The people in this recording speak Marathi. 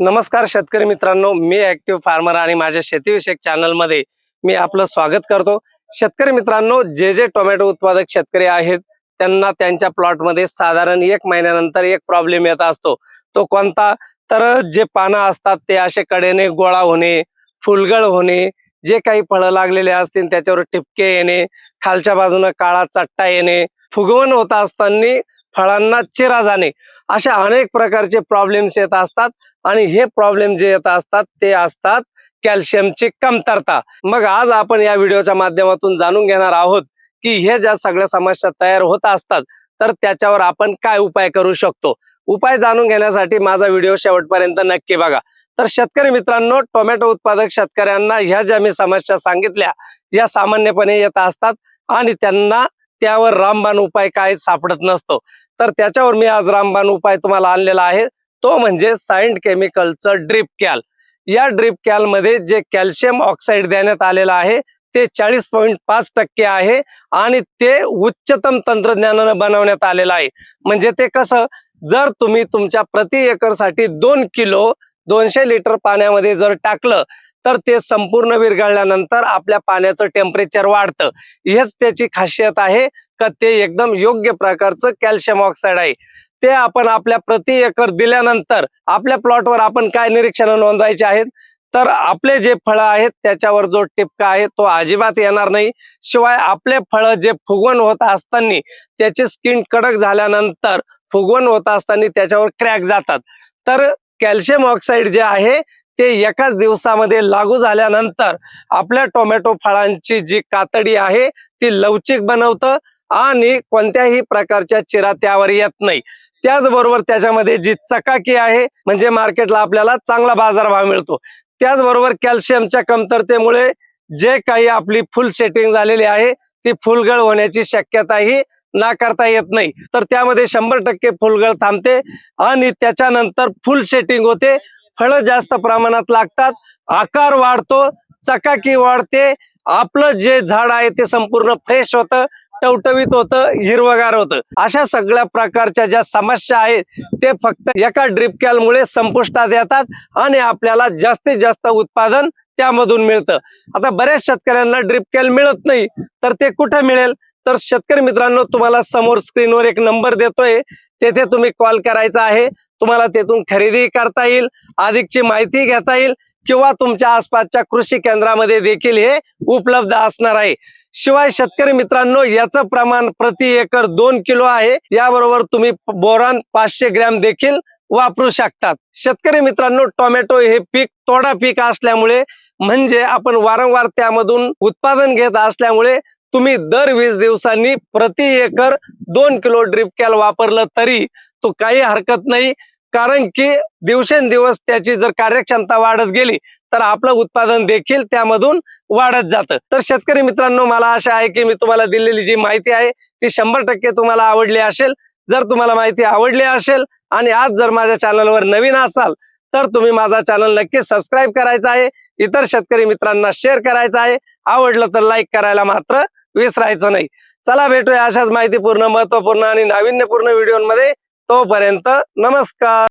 नमस्कार शेतकरी मित्रांनो मी ऍक्टिव्ह फार्मर आणि माझ्या शेतीविषयक चॅनलमध्ये मी आपलं स्वागत करतो. शेतकरी मित्रांनो जे जे टोमॅटो उत्पादक शेतकरी आहेत त्यांना त्यांच्या प्लॉटमध्ये साधारण एक महिन्यानंतर एक प्रॉब्लेम येत असतो. तो कोणता? तर जे पानं असतात ते असे कडेने गोळा होणे फुलगळ होणे जे काही फळं लागलेले असतील त्याच्यावर टिपके येणे खालच्या बाजूनं काळा चट्टा येणे फुगवण होत असताना फळांना चिरा जाणे. अशा अनेक प्रकारचे प्रॉब्लेम्स येत असतात आणि हे प्रॉब्लेम जे येत असतात ते असतात कॅल्शियमची कमतरता. मग आज आपण या व्हिडिओच्या माध्यमातून जाणून घेणार आहोत की हे ज्या सगळ्या समस्या तयार होत असतात तर त्याच्यावर आपण काय उपाय करू शकतो? उपाय जाणून घेण्यासाठी माझा व्हिडिओ शेवटपर्यंत नक्की बघा. तर शेतकरी मित्रांनो टोमॅटो उत्पादक शेतकऱ्यांना ह्या ज्या मी समस्या सांगितल्या या सामान्यपणे येत असतात आणि त्यांना त्यावर रामबाण उपाय काय सापडत नसतो. तर त्याच्यावर मी आज रामबाण उपाय तुम्हाला आणलेला आहे. तो म्हणजे सायंट केमिकलचं ड्रिप कॅल. या ड्रिप कॅलमध्ये जे कॅल्शियम ऑक्साईड देण्यात आलेलं आहे ते चाळीस पॉईंट पाच टक्के आहे आणि ते उच्चतम तंत्रज्ञानानं बनवण्यात आलेलं आहे. म्हणजे ते कसं जर तुम्ही तुमच्या प्रति एकरसाठी दोन किलो दोनशे लिटर पाण्यामध्ये जर टाकलं तर ते संपूर्ण विरघळल्यानंतर आपल्या पाण्याचं टेम्परेचर वाढतं. हेच त्याची खासियत आहे का ते एकदम योग्य प्रकारचं कॅल्शियम ऑक्साईड आहे. ते आपण आपल्या प्रति एकर दिल्यानंतर आपल्या प्लॉटवर आपण काय निरीक्षण नोंदवायचे आहेत? तर आपले जे फळं आहेत त्याच्यावर जो टिपका आहे तो अजिबात येणार नाही. शिवाय आपले फळं जे फुगवण होत असताना त्याची स्किन कडक झाल्यानंतर फुगवण होत असताना त्याच्यावर क्रॅक जातात. तर कॅल्शियम ऑक्साईड जे आहे ते एकाच दिवसामध्ये लागू झाल्यानंतर आपल्या टोमॅटो फळांची जी कातडी आहे ती लवचिक बनवतं आणि कोणत्याही प्रकारच्या चिरा त्यावर येत नाही. त्याचबरोबर त्याच्यामध्ये जी चकाकी आहे म्हणजे मार्केटला आपल्याला चांगला बाजारभाव मिळतो. त्याचबरोबर कॅल्शियमच्या कमतरतेमुळे जे काही आपली फुल सेटिंग झालेली आहे ती फुलगळ होण्याची शक्यताही नाकारता येत नाही. तर त्यामध्ये शंभर टक्के फुलगळ थांबते आणि त्याच्यानंतर फुल सेटिंग होते फळं जास्त प्रमाणात लागतात. आकार वाढतो चकाकी वाढते. आपलं जे झाड आहे ते संपूर्ण फ्रेश होतं टवटवीत होतं हिरवगार होतं. अशा सगळ्या प्रकारच्या ज्या समस्या आहेत ते फक्त एका ड्रिप कॅलमुळे संपुष्टात येतात आणि आपल्याला जास्तीत जास्त उत्पादन त्यामधून मिळतं. आता बऱ्याच शेतकऱ्यांना ड्रिप कॅल मिळत नाही तर ते कुठे मिळेल? तर शेतकरी मित्रांनो तुम्हाला समोर स्क्रीनवर एक नंबर देतोय. तेथे तुम्ही कॉल करायचा आहे. तुम्हाला तेथून खरेदी करता येईल अधिकची माहिती घेता येईल किंवा तुमच्या आसपासच्या कृषी केंद्रामध्ये देखील हे उपलब्ध असणार आहे. शिवाय शेतकरी मित्रांनो याचं प्रमाण प्रति एकर दोन किलो आहे. याबरोबर तुम्ही बोरान पाचशे ग्रॅम देखील वापरू शकतात. शेतकरी मित्रांनो टोमॅटो हे पीक तोडा पीक असल्यामुळे म्हणजे आपण वारंवार त्यामधून उत्पादन घेत असल्यामुळे तुम्ही दर वीस दिवसांनी प्रति एकर दोन किलो ड्रिप कॅल वापरलं तरी शकतो काही हरकत नाही. कारण की दिवसेंदिवस त्याची जर कार्यक्षमता वाढत गेली तर आपलं उत्पादन देखील त्यामधून वाढत जातं. तर शेतकरी मित्रांनो मला आशा आहे की मी तुम्हाला दिलेली जी माहिती आहे ती शंभर टक्के तुम्हाला आवडली असेल. जर तुम्हाला माहिती आवडली असेल आणि आज जर माझ्या चॅनलवर नवीन असाल तर तुम्ही माझा चॅनल नक्की सबस्क्राईब करायचा आहे. इतर शेतकरी मित्रांना शेअर करायचा आहे. आवडलं तर लाईक करायला मात्र विसरायचं नाही. चला भेटूया अशाच माहितीपूर्ण महत्त्वपूर्ण आणि नाविन्यपूर्ण व्हिडिओमध्ये. तोपर्यंत नमस्कार.